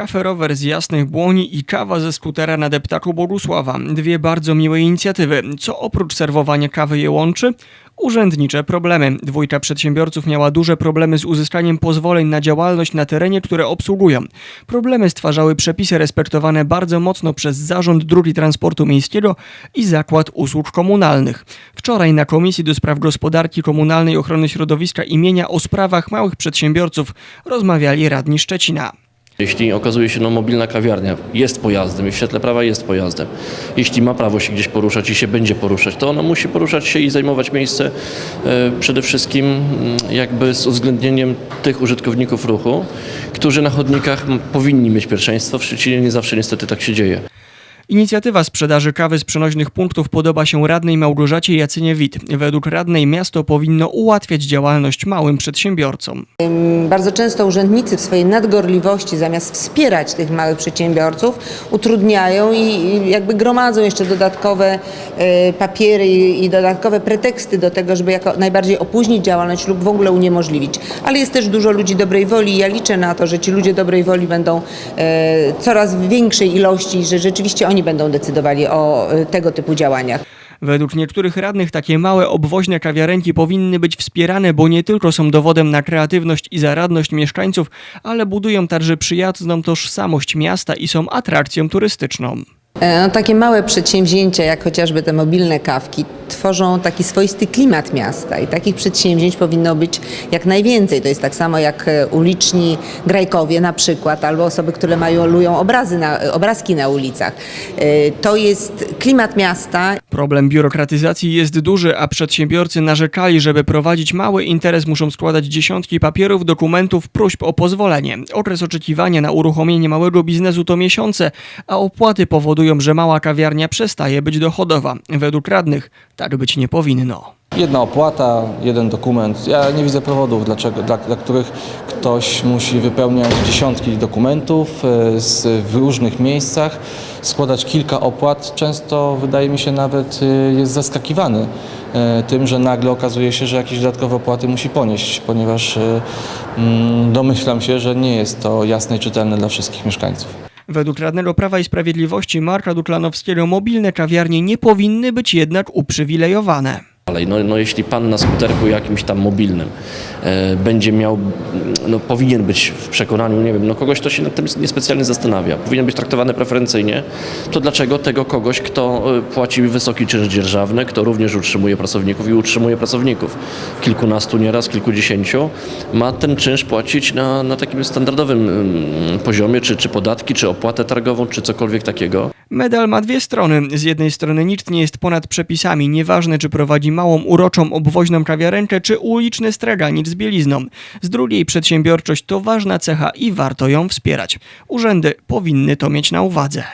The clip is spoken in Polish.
Kafe rower z Jasnych Błoni i kawa ze skutera na deptaku Bogusława. Dwie bardzo miłe inicjatywy. Co oprócz serwowania kawy je łączy? Urzędnicze problemy. Dwójka przedsiębiorców miała duże problemy z uzyskaniem pozwoleń na działalność na terenie, które obsługują. Problemy stwarzały przepisy respektowane bardzo mocno przez Zarząd Dróg i Transportu Miejskiego i Zakład Usług Komunalnych. Wczoraj na Komisji do Spraw Gospodarki Komunalnej Ochrony Środowiska imienia o sprawach małych przedsiębiorców rozmawiali radni Szczecina. Jeśli okazuje się, no mobilna kawiarnia jest pojazdem i w świetle prawa jest pojazdem, jeśli ma prawo się gdzieś poruszać i się będzie poruszać, to ona musi poruszać się i zajmować miejsce e, przede wszystkim mm, jakby z uwzględnieniem tych użytkowników ruchu, którzy na chodnikach powinni mieć pierwszeństwo. W Szczecinie nie zawsze niestety tak się dzieje. Inicjatywa sprzedaży kawy z przenośnych punktów podoba się radnej Małgorzacie Jacynie-Wit. Według radnej miasto powinno ułatwiać działalność małym przedsiębiorcom. Bardzo często urzędnicy w swojej nadgorliwości, zamiast wspierać tych małych przedsiębiorców, utrudniają i jakby gromadzą jeszcze dodatkowe e, papiery i dodatkowe preteksty do tego, żeby jako najbardziej opóźnić działalność lub w ogóle uniemożliwić. Ale jest też dużo ludzi dobrej woli i ja liczę na to, że ci ludzie dobrej woli będą e, coraz większej ilości, że rzeczywiście oni będą decydowali o e, tego typu działaniach. Według niektórych radnych takie małe obwoźne kawiarenki powinny być wspierane, bo nie tylko są dowodem na kreatywność i zaradność mieszkańców, ale budują także przyjazną tożsamość miasta i są atrakcją turystyczną. E, No, takie małe przedsięwzięcia, jak chociażby te mobilne kawki, tworzą taki swoisty klimat miasta i takich przedsięwzięć powinno być jak najwięcej. To jest tak samo jak e, uliczni grajkowie na przykład, albo osoby, które malują obrazy na, obrazki na ulicach. E, To jest klimat miasta Problem biurokratyzacji jest duży, a przedsiębiorcy narzekali, żeby prowadzić mały interes muszą składać dziesiątki papierów, dokumentów, próśb o pozwolenie. Okres oczekiwania na uruchomienie małego biznesu to miesiące, a opłaty powodują, że mała kawiarnia przestaje być dochodowa. Według radnych tak być nie powinno. Jedna opłata, jeden dokument. Ja nie widzę powodów, dlaczego, dla, dla których ktoś musi wypełniać dziesiątki dokumentów e, z, w różnych miejscach, składać kilka opłat. Często wydaje mi się nawet e, jest zaskakiwany e, tym, że nagle okazuje się, że jakieś dodatkowe opłaty musi ponieść, ponieważ mm, domyślam się, że nie jest to jasne i czytelne dla wszystkich mieszkańców. Według radnego Prawa i Sprawiedliwości Marka Duklanowskiego mobilne kawiarnie nie powinny być jednak uprzywilejowane. No, no jeśli pan na skuterku jakimś tam mobilnym e, będzie miał, no powinien być w przekonaniu, nie wiem, no kogoś, kto się nad tym niespecjalnie zastanawia, powinien być traktowany preferencyjnie, to dlaczego tego kogoś, kto e, płaci wysoki czynsz dzierżawny, kto również utrzymuje pracowników i utrzymuje pracowników kilkunastu nieraz, kilkudziesięciu, ma ten czynsz płacić na, na takim standardowym mm, poziomie, czy, czy podatki, czy opłatę targową, czy cokolwiek takiego. Medal ma dwie strony. Z jednej strony nikt nie jest ponad przepisami, nieważne czy prowadzi małą, uroczą, obwoźną kawiarenkę, czy uliczny straganic z bielizną. Z drugiej przedsiębiorczość to ważna cecha i warto ją wspierać. Urzędy powinny to mieć na uwadze.